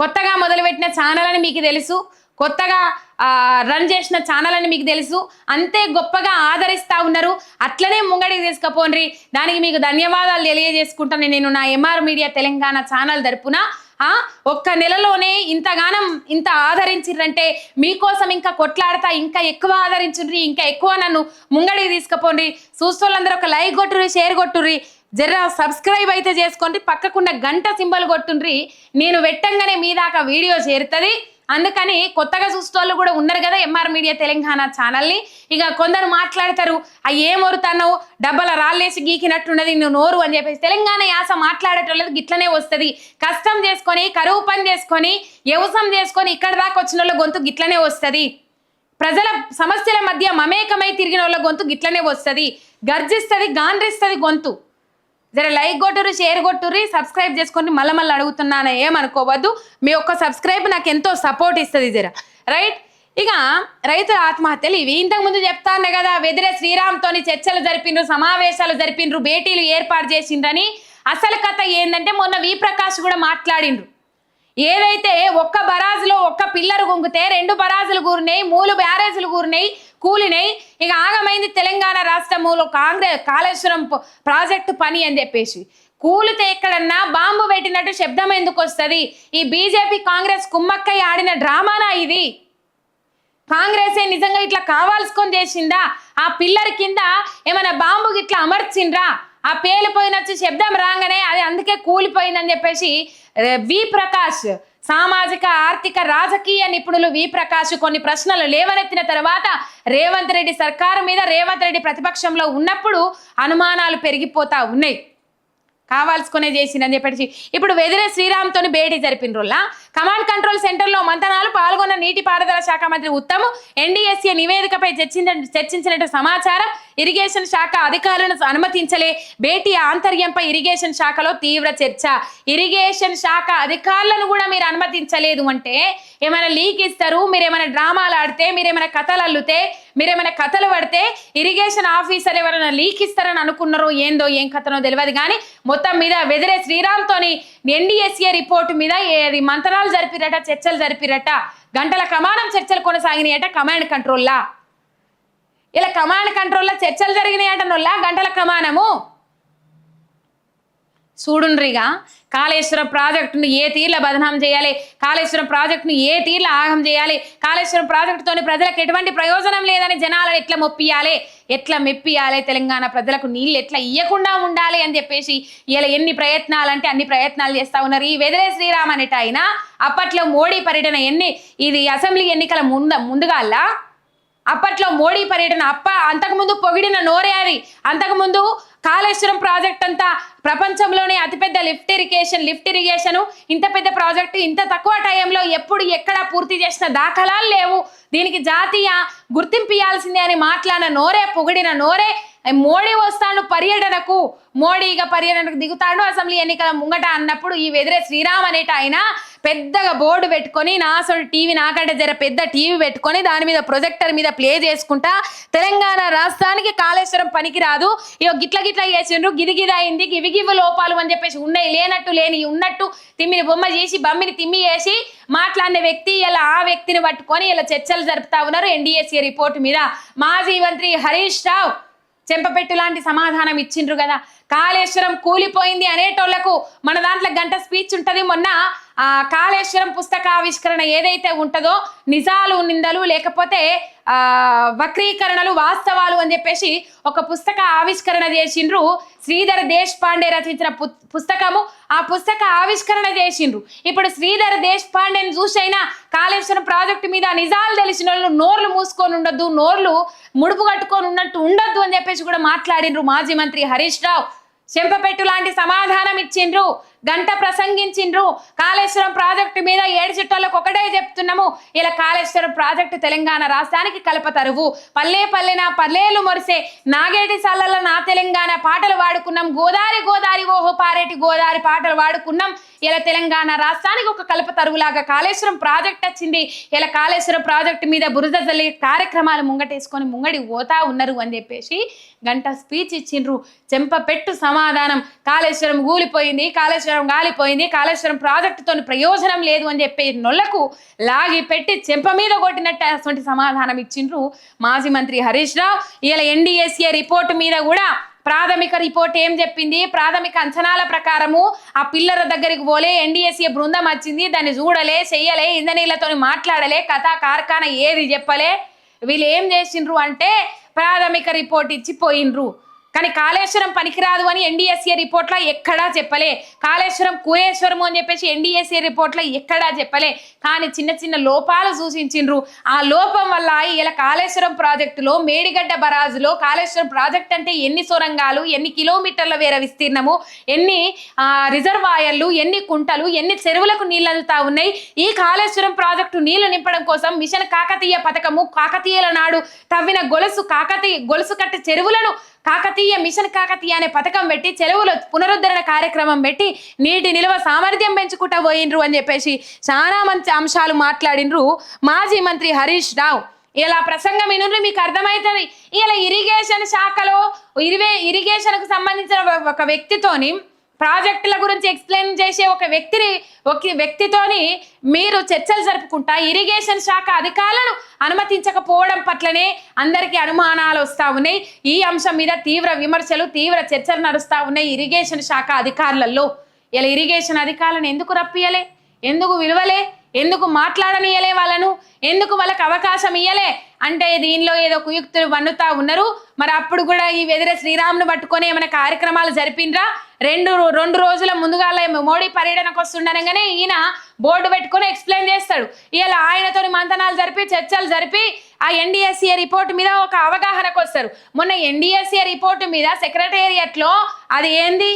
కొత్తగా మొదలుపెట్టిన ఛానల్ అని మీకు తెలుసు కొత్తగా రన్ చేసిన ఛానల్ అని మీకు తెలుసు అంతే గొప్పగా ఆదరిస్తూ ఉన్నారు. అట్లనే ముంగడికి తీసుకుపోండి. దానికి మీకు ధన్యవాదాలు తెలియజేసుకుంటాను. నేను నా ఎంఆర్ మీడియా తెలంగాణ ఛానల్ తరపున ఒక్క నెలలోనే ఇంతగానం ఇంత ఆదరించిర్రంటే మీకోసం ఇంకా కొట్లాడతా ఇంకా ఎక్కువ ఆదరించుర్రి ఇంకా ఎక్కువ నన్ను ముంగడికి తీసుకుపోండి. చూస్తోళ్ళందరూ ఒక లైక్ కొట్టుర్రి షేర్ కొట్టుర్రి. జర సబ్స్క్రైబ్ అయితే చేసుకోండి. పక్కకున్న గంట సింబల్ కొట్టుండ్రి. నేను పెట్టంగానే మీ దాకా వీడియో చేరుతుంది. అందుకని కొత్తగా చూసేవాళ్ళు కూడా ఉన్నారు కదా ఎంఆర్ మీడియా తెలంగాణ ఛానల్ని. ఇక కొందరు మాట్లాడతారు ఆ ఏం ఒరుతానో డబ్బల రాళ్ళేసి గీకినట్టున్నది నువ్వు నోరు అని చెప్పేసి. తెలంగాణ యాస మాట్లాడేటోళ్ళకి గిట్లనే వస్తుంది. కష్టం చేసుకొని కరువు పని చేసుకొని వ్యవసాయం చేసుకొని ఇక్కడ దాకా వచ్చిన వాళ్ళ గొంతు గిట్లనే వస్తుంది. ప్రజల సమస్యల మధ్య మమేకమై తిరిగిన వాళ్ళ గొంతు గిట్లనే వస్తుంది. గర్జిస్తుంది గాండ్రిస్తుంది గొంతు. జర లైక్ కొట్టుర్రి షేర్ కొట్టుర్రి సబ్స్క్రైబ్ చేసుకొని మళ్ళీ మళ్ళీ అడుగుతున్నాను ఏమనుకోవద్దు. మీ యొక్క సబ్స్క్రైబ్ నాకు ఎంతో సపోర్ట్ ఇస్తుంది జర. రైట్ ఇక రైతుల ఆత్మహత్యలు ఇవి. ఇంతకుముందు చెప్తాను కదా వెదిరే శ్రీరామ్తోని చర్చలు జరిపిండ్రు సమావేశాలు జరిపిండ్రు భేటీలు ఏర్పాటు చేసిండ్రని. అసలు కథ ఏంటంటే మొన్న వి ప్రకాష్ కూడా మాట్లాడిండ్రు. ఏదైతే ఒక్క బరాజులో ఒక్క పిల్లరు గుంగితే రెండు బరాజులు కూరినాయి మూడు బ్యారేజీలు కూరినాయి కూలినాయి ఇక ఆగమైంది తెలంగాణ రాష్ట్రములో కాంగ్రెస్ కాళేశ్వరం ప్రాజెక్టు పని అని చెప్పేసి. కూలితే ఎక్కడన్నా బాంబు పెట్టినట్టు శబ్దం ఎందుకు వస్తుంది ఈ బీజేపీ కాంగ్రెస్ కుమ్మక్కై ఆడిన డ్రామానా ఇది? కాంగ్రెసే నిజంగా ఇట్లా కావాల్సుకొని చేసిందా? ఆ పిల్లర్ కింద ఏమైనా బాంబు ఇట్లా అమర్చిండ్రా? ఆ పేలిపోయినొచ్చి శబ్దం రాగానే అది అందుకే కూలిపోయిందని చెప్పేసి వి ప్రకాష్ సామాజిక ఆర్థిక రాజకీయ నిపుణులు వి ప్రకాష్ కొన్ని ప్రశ్నలు లేవనెత్తిన తర్వాత రేవంత్ రెడ్డి సర్కారు మీద రేవంత్ రెడ్డి ప్రతిపక్షంలో ఉన్నప్పుడు అనుమానాలు పెరిగిపోతా ఉన్నాయి. కావాల్సుకునే చేసిందని చెప్పేసి. ఇప్పుడు వెదిరే శ్రీరామ్తోని భేటీ జరిపిన కమాండ్ కంట్రోల్ సెంటర్లో మంతనాలు పాల్గొన్న నీటిపారుదల శాఖ మంత్రి ఉత్తమ్ ఎన్డీఎస్ఏ నివేదికపై చర్చించిన చర్చించినట్టు సమాచారం ఇరిగేషన్ శాఖ అధికారులను అనుమతించలే. భేటీ ఆంతర్యంపై ఇరిగేషన్ శాఖలో తీవ్ర చర్చ. ఇరిగేషన్ శాఖ అధికారులను కూడా మీరు అనుమతించలేదు అంటే ఏమైనా లీక్ ఇస్తారు మీరు ఏమైనా డ్రామాలు ఆడితే మీరు ఏమైనా కథలు అల్లుతే మీరు ఏమైనా కథలు పడితే ఇరిగేషన్ ఆఫీసర్ ఎవరైనా లీక్ ఇస్తారని అనుకున్నారో ఏందో ఏం కథనో తెలియదు కానీ మొత్తం మీద వెదిరే శ్రీరామ్తోని ఎన్డీఎస్ఏ రిపోర్టు మీద ఏది మంత్రాలు జరిపిరట చర్చలు జరిపిరట గంటల కమానం చర్చలు కొనసాగినాయట కమాండ్ కంట్రోల్లా. ఇలా కమాండ్ కంట్రోల్లో చర్చలు జరిగినాయట నొల్లా గంటల ప్రమాణము. చూడుండ్రిగా. కాళేశ్వరం ప్రాజెక్టును ఏ తీర్ల బదనాం చేయాలి? కాళేశ్వరం ప్రాజెక్టును ఏ తీర్ల ఆగం చేయాలి? కాళేశ్వరం ప్రాజెక్టుతోని ప్రజలకు ఎటువంటి ప్రయోజనం లేదని జనాలను ఎట్లా మొప్పియాలి? ఎట్లా మెప్పియాలి తెలంగాణ ప్రజలకు? నీళ్ళు ఎట్లా ఇయ్యకుండా ఉండాలి అని చెప్పేసి ఇలా ఎన్ని ప్రయత్నాలు అంటే అన్ని ప్రయత్నాలు చేస్తూ ఉన్నారు. ఈ వెదరే శ్రీరామ్ అనేట ఆయన అప్పట్లో మోడీ పర్యటన ఎన్ని ఇది అసెంబ్లీ ఎన్నికల ముంద ముందుగాల్లా అప్పట్లో మోడీ పర్యటన అప్ప అంతకుముందు పొగిడిన నోరేరి అంతకుముందు కాళేశ్వరం ప్రాజెక్ట్ అంతా ప్రపంచంలోనే అతిపెద్ద లిఫ్ట్ ఇరిగేషన్ లిఫ్ట్ ఇరిగేషన్ ఇంత పెద్ద ప్రాజెక్టు ఇంత తక్కువ టైంలో ఎప్పుడు ఎక్కడ పూర్తి చేసిన దాఖలాలు లేవు. దీనికి జాతీయ గుర్తింపు ఇవ్వాల్సిందే అని మాట్లాడిన నోరే పొగిడిన నోరే మోడీ వస్తాడు పర్యటనకు. మోడీగా పర్యటనకు దిగుతాడు. అసెంబ్లీ ఎన్నికల ముంగట అన్నప్పుడు ఈ వెదిరే శ్రీరామ్ అనేట ఆయన పెద్దగా బోర్డు పెట్టుకొని నా అసలు టీవీ నాకంటే జర పెద్ద టీవీ పెట్టుకొని దాని మీద ప్రొజెక్టర్ మీద ప్లే చేసుకుంటా తెలంగాణ రాష్ట్రానికి కాళేశ్వరం పనికిరాదు. ఇగో గిట్ల గిట్ల చేసిండ్రు గిది గిది అయింది గివి గివి లోపాలు అని చెప్పేసి ఉన్నాయి లేనట్టు లేని ఉన్నట్టు తిమ్మిని బొమ్మ చేసి బమ్మిని తిమ్మి చేసి మాట్లాడిన వ్యక్తి ఇలా ఆ వ్యక్తిని పట్టుకొని ఇలా చర్చలు జరుపుతా ఉన్నారు ఎన్డీఎస్ఏ రిపోర్టు మీద. మాజీ మంత్రి హరీష్ రావు చెంపపెట్టు లాంటి సమాధానం ఇచ్చిండ్రు కదా. కాళేశ్వరం కూలిపోయింది అనేటోళ్ళకు మన దాంట్లో గంట స్పీచ్ ఉంటది. మొన్న ఆ కాళేశ్వరం పుస్తక ఆవిష్కరణ ఏదైతే ఉంటుందో నిజాలు నిందలు లేకపోతే వక్రీకరణలు వాస్తవాలు అని చెప్పేసి ఒక పుస్తక ఆవిష్కరణ చేసిండ్రు శ్రీధర్ దేశ్ పాండే రచించిన పు- పుస్తకము. ఆ పుస్తక ఆవిష్కరణ చేసిండ్రు. ఇప్పుడు శ్రీధర్ దేశ్ పాండేని చూసైనా కాళేశ్వరం ప్రాజెక్టు మీద నిజాలు తెలిసిన వాళ్ళు నోర్లు మూసుకొని ఉండొద్దు నోర్లు ముడుపు కట్టుకొని ఉన్నట్టు ఉండొద్దు అని చెప్పేసి కూడా మాట్లాడిండ్రు మాజీ మంత్రి హరీష్ రావు. చెంపపెట్టు లాంటి సమాధానం ఇచ్చిండ్రు. గంట ప్రసంగించిండ్రు. కాళేశ్వరం ప్రాజెక్టు మీద ఏడు చుట్టాలకు ఒకటే చెప్తున్నాము. ఇలా కాళేశ్వరం ప్రాజెక్టు తెలంగాణ రాష్ట్రానికి కలపతరువు పల్లె పల్లెన పల్లెలు మొరిసే నాగేటి సల్లల నా తెలంగాణ పాటలు వాడుకున్నాం. గోదారి గోదారి ఓహో పారేటి గోదారి పాటలు వాడుకున్నాం. ఇలా తెలంగాణ రాష్ట్రానికి ఒక కలప తరువులాగా కాళేశ్వరం ప్రాజెక్ట్ వచ్చింది. ఇలా కాళేశ్వరం ప్రాజెక్ట్ మీద బురద తల్లి కార్యక్రమాలు ముంగటేసుకొని ముంగడి పోతా ఉన్నారు అని చెప్పేసి గంట స్పీచ్ ఇచ్చిండ్రు. చెంప పెట్టు సమాధానం. కాళేశ్వరం కూలిపోయింది కాళేశ్వరం కాళేశ్వరం గాలిపోయింది కాళేశ్వరం ప్రాజెక్టుతో ప్రయోజనం లేదు అని చెప్పి నొల్లకు లాగి పెట్టి చెంప మీద కొట్టినట్టు అటువంటి సమాధానం ఇచ్చిండ్రు మాజీ మంత్రి హరీష్ రావు. ఇలా ఎన్డీఎస్ఏ రిపోర్టు మీద కూడా ప్రాథమిక రిపోర్ట్ ఏం చెప్పింది? ప్రాథమిక అంచనాల ప్రకారము ఆ పిల్లల దగ్గరికి పోలే ఎన్డీఎస్ఏ బృందం వచ్చింది దాన్ని చూడలే చెయ్యలే ఇంజనీర్లతో మాట్లాడలే కథా కార్ఖాన ఏది చెప్పలే. వీళ్ళు ఏం చేసిండ్రు అంటే ప్రాథమిక రిపోర్ట్ ఇచ్చి పోయినరు కానీ కాళేశ్వరం పనికిరాదు అని ఎన్డీఎస్ఏ రిపోర్ట్లో ఎక్కడా చెప్పలే. కాళేశ్వరం కుయేశ్వరము అని చెప్పేసి ఎన్డీఎస్ఏ రిపోర్ట్లో ఎక్కడా చెప్పలే. కానీ చిన్న చిన్న లోపాలు సూచించిండ్రు. ఆ లోపం వల్ల ఇలా కాళేశ్వరం ప్రాజెక్టులో మేడిగడ్డ బరాజులో కాళేశ్వరం ప్రాజెక్ట్ అంటే ఎన్ని సొరంగాలు ఎన్ని కిలోమీటర్ల వేర విస్తీర్ణము ఎన్ని రిజర్వాయర్లు ఎన్ని కుంటలు ఎన్ని చెరువులకు నీళ్ళు అందుతా ఉన్నాయి. ఈ కాళేశ్వరం ప్రాజెక్టు నీళ్ళు నింపడం కోసం మిషన్ కాకతీయ పథకము కాకతీయుల నాడు తవ్విన గొలుసు కాకతీయ గొలుసు కట్ట చెరువులను కాకతీయ మిషన్ కాకతీయ అనే పథకం పెట్టి చెరువుల పునరుద్ధరణ కార్యక్రమం పెట్టి నీటి నిల్వ సామర్థ్యం పెంచుకుంటా పోయినరు అని చెప్పేసి చాలా మంచి అంశాలు మాట్లాడినరు మాజీ మంత్రి హరీష్ రావు. ఇలా ప్రసంగం వినుండ్రి మీకు అర్థమవుతుంది ఇలా ఇరిగేషన్ శాఖలో ఇరివే ఇరిగేషన్కు సంబంధించిన ఒక- ఒక వ్యక్తితోని ప్రాజెక్టుల గురించి ఎక్స్ప్లెయిన్ చేసే ఒక వ్యక్తిని ఒక వ్యక్తితోని మీరు చర్చలు జరుపుకుంటా ఇరిగేషన్ శాఖ అధికారులను అనుమతించకపోవడం పట్లనే అందరికీ అనుమానాలు వస్తూ ఉన్నాయి. ఈ అంశం మీద తీవ్ర విమర్శలు తీవ్ర చర్చలు నడుస్తూ ఉన్నాయి ఇరిగేషన్ శాఖ అధికారులలో. ఇలా ఇరిగేషన్ అధికారులను ఎందుకు రప్పియలే? ఎందుకు విలువలే? ఎందుకు మాట్లాడనియలే వాళ్ళను? ఎందుకు వాళ్ళకి అవకాశం ఇయ్యలే? అంటే దీనిలో ఏదో కుయుక్తులు వన్నుతా ఉన్నారు. మరి అప్పుడు కూడా ఈ వెదిరే శ్రీరామును పట్టుకొని ఏమైనా కార్యక్రమాలు జరిపిండ్రా? రెండు రెండు రోజుల ముందుగా మోడీ పర్యటనకు వస్తుండనగానే ఈయన బోర్డు పెట్టుకొని ఎక్స్ప్లెయిన్ చేస్తాడు. ఇలా ఆయనతోని మంతనాలు జరిపి చర్చలు జరిపి ఆ ఎన్డీఎస్ఏ రిపోర్ట్ మీద ఒక అవగాహనకు వస్తారు మొన్న ఎన్డీఎస్ఏ రిపోర్ట్ మీద సెక్రటేరియట్లో అది ఏంది?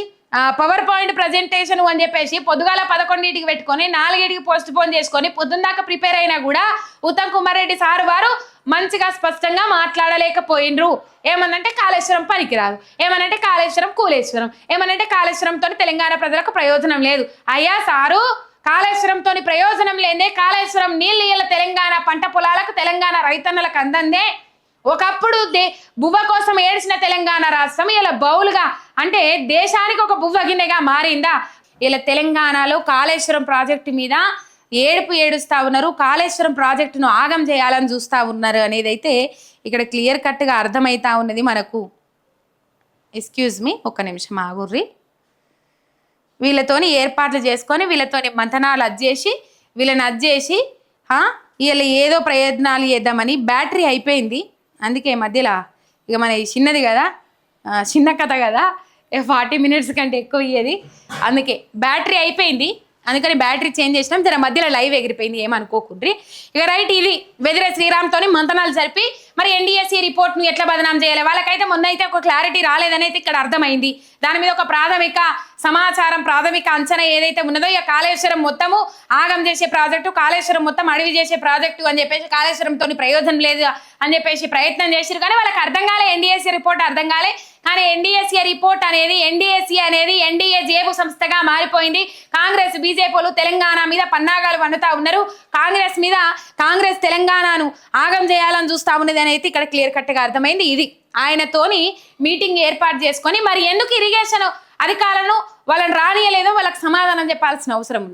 పవర్ పాయింట్ ప్రజెంటేషన్ అని చెప్పేసి పొద్దుగాల పదకొండింటికి పెట్టుకొని నాలుగింటికి పోస్ట్ పోన్ చేసుకొని పొద్దున్న దాకా ప్రిపేర్ అయినా కూడా ఉత్తమ్ కుమార్ రెడ్డి సార్ వారు మంచిగా స్పష్టంగా మాట్లాడలేకపోయినరు. ఏమనంటే కాళేశ్వరం పనికిరాదు. ఏమనంటే కాళేశ్వరం కూలేశ్వరం. ఏమనంటే కాళేశ్వరంతో తెలంగాణ ప్రజలకు ప్రయోజనం లేదు. అయ్యా సారు కాళేశ్వరంతో ప్రయోజనం లేదే. కాళేశ్వరం నీళ్ళు తెలంగాణ పంట పొలాలకు తెలంగాణ రైతన్నలకు అందందే. ఒకప్పుడు దే బువ్వ కోసం ఏడ్చిన తెలంగాణ రాష్ట్రం ఇలా బౌలుగా అంటే దేశానికి ఒక బువ్వ గిన్నెగా మారిందా? ఇలా తెలంగాణలో కాళేశ్వరం ప్రాజెక్టు మీద ఏడుపు ఏడుస్తా ఉన్నారు. కాళేశ్వరం ప్రాజెక్టును ఆగం చేయాలని చూస్తా ఉన్నారు అనేది అయితే ఇక్కడ క్లియర్ కట్గా అర్థమవుతా ఉన్నది మనకు. ఎక్స్క్యూజ్ మీ ఒక్క నిమిషం ఆగుర్రి. వీళ్ళతోని ఏర్పాట్లు చేసుకొని వీళ్ళతోని మంతనాలు అజ్జేసి వీళ్ళని అజ్జేసి ఆ, వీళ్ళు ఏదో ప్రయత్నాలు చేద్దామని బ్యాటరీ అయిపోయింది. అందుకే మధ్యలో ఇక మన చిన్నది కదా చిన్న కథ కదా ఫార్టీ మినిట్స్ కంటే ఎక్కువ ఇయ్యేది. అందుకే బ్యాటరీ అయిపోయింది. అందుకని బ్యాటరీ చేంజ్ చేసినాం. జర మధ్యలో లైవ్ ఎగిరిపోయింది. ఏమనుకోకుండ్రి. ఇక రైట్ ఇది వెదిరే శ్రీరామ్తోని మంతనాలు జరిపి మరి ఎన్డీఎస్సీ రిపోర్ట్ను ఎట్లా బదనాం చేయాలి? వాళ్ళకైతే మొన్న అయితే ఒక క్లారిటీ రాలేదని అయితే ఇక్కడ అర్థమైంది. దాని మీద ఒక ప్రాథమిక సమాచారం ప్రాథమిక అంచనా ఏదైతే ఉన్నదో ఇక కాళేశ్వరం మొత్తము ఆగం చేసే ప్రాజెక్టు కాళేశ్వరం మొత్తం అడవి చేసే ప్రాజెక్టు అని చెప్పేసి కాళేశ్వరంతో ప్రయోజనం లేదు అని చెప్పేసి ప్రయత్నం చేసిరు కానీ వాళ్ళకి అర్థం కాలే ఎన్డీఎస్సీ రిపోర్ట్ అర్థం కాలే. కానీ ఎన్డీఎస్సీ రిపోర్ట్ అనేది ఎన్డీఎస్సీ అనేది ఎన్డీఏ జేబు సంస్థగా మారిపోయింది. కాంగ్రెస్ బీజేపీలు తెలంగాణ మీద పన్నాగాలు వండుతా ఉన్నారు. కాంగ్రెస్ మీద కాంగ్రెస్ తెలంగాణను ఆగం చేయాలని చూస్తా ఉన్నది అనేది ఇక్కడ క్లియర్ కట్గా అర్థమైంది. ఇది ఆయనతోని మీటింగ్ ఏర్పాటు చేసుకొని మరి ఎందుకు ఇరిగేషన్ అధికారులను వాళ్ళని రానియలేదో వాళ్ళకి సమాధానం చెప్పాల్సిన అవసరం ఉంది.